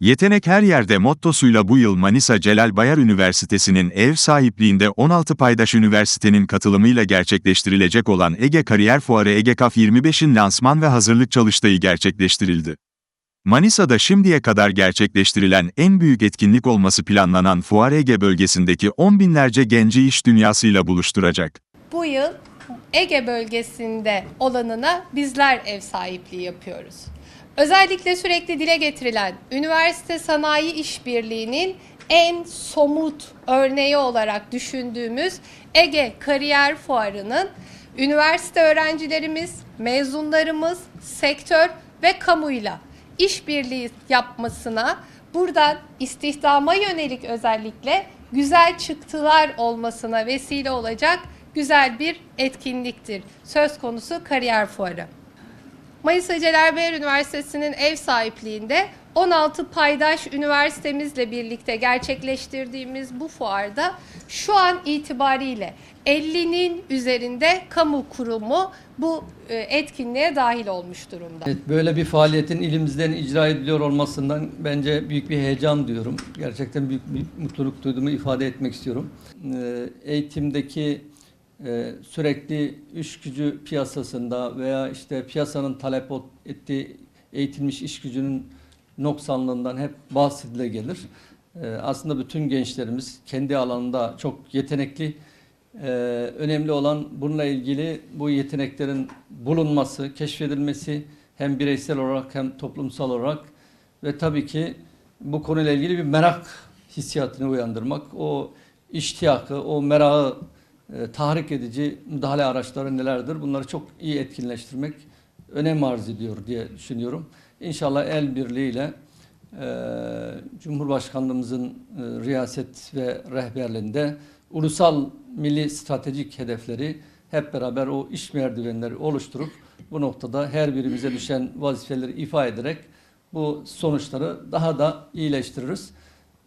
Yetenek her yerde mottosuyla bu yıl Manisa Celal Bayar Üniversitesi'nin ev sahipliğinde 16 paydaş üniversitenin katılımıyla gerçekleştirilecek olan Ege Kariyer Fuarı EGEKAF 25'in lansman ve hazırlık çalıştayı gerçekleştirildi. Manisa'da şimdiye kadar gerçekleştirilen en büyük etkinlik olması planlanan fuar Ege bölgesindeki on binlerce genci iş dünyasıyla buluşturacak. Bu yıl Ege bölgesinde olanına bizler ev sahipliği yapıyoruz. Özellikle sürekli dile getirilen üniversite sanayi işbirliğinin en somut örneği olarak düşündüğümüz Ege Kariyer Fuarı'nın üniversite öğrencilerimiz, mezunlarımız, sektör ve kamuyla işbirliği yapmasına, buradan istihdama yönelik özellikle güzel çıktılar olmasına vesile olacak güzel bir etkinliktir. Söz konusu kariyer fuarı. Celal Bayar Üniversitesi'nin ev sahipliğinde 16 paydaş üniversitemizle birlikte gerçekleştirdiğimiz bu fuarda şu an itibariyle 50'nin üzerinde kamu kurumu bu e, etkinliğe dahil olmuş durumda. Evet, böyle bir faaliyetin ilimizden icra ediliyor olmasından bence büyük bir heyecan duyuyorum. Gerçekten büyük bir mutluluk duyduğumu ifade etmek istiyorum. Ee, Eğitimdeki sürekli iş gücü piyasasında veya işte piyasanın talep ettiği eğitilmiş iş gücünün noksanlığından hep bahsedile gelir. Ee, Aslında bütün gençlerimiz kendi alanında çok yetenekli. Ee, Önemli olan bununla ilgili bu yeteneklerin bulunması, keşfedilmesi hem bireysel olarak hem toplumsal olarak ve tabii ki bu konuyla ilgili bir merak hissiyatını uyandırmak, o iştiyakı, o merakı e, tahrik edici müdahale araçları nelerdir? Bunları çok iyi etkinleştirmek önem arz ediyor diye düşünüyorum. İnşallah el birliğiyle e, Cumhurbaşkanlığımızın e, riyaset ve rehberliğinde ulusal milli stratejik hedefleri hep beraber o iş merdivenleri oluşturup bu noktada her birimize düşen vazifeleri ifa ederek bu sonuçları daha da iyileştiririz.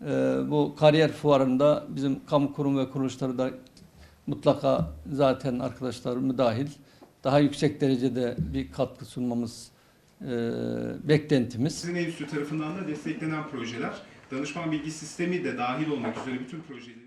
E, bu kariyer fuarında bizim kamu kurum ve kuruluşları da mutlaka zaten arkadaşlar müdahil daha yüksek derecede bir katkı sunmamız e, beklentimiz. Sizin enstitü tarafından da desteklenen projeler, danışman bilgi sistemi de dahil olmak üzere bütün projeleri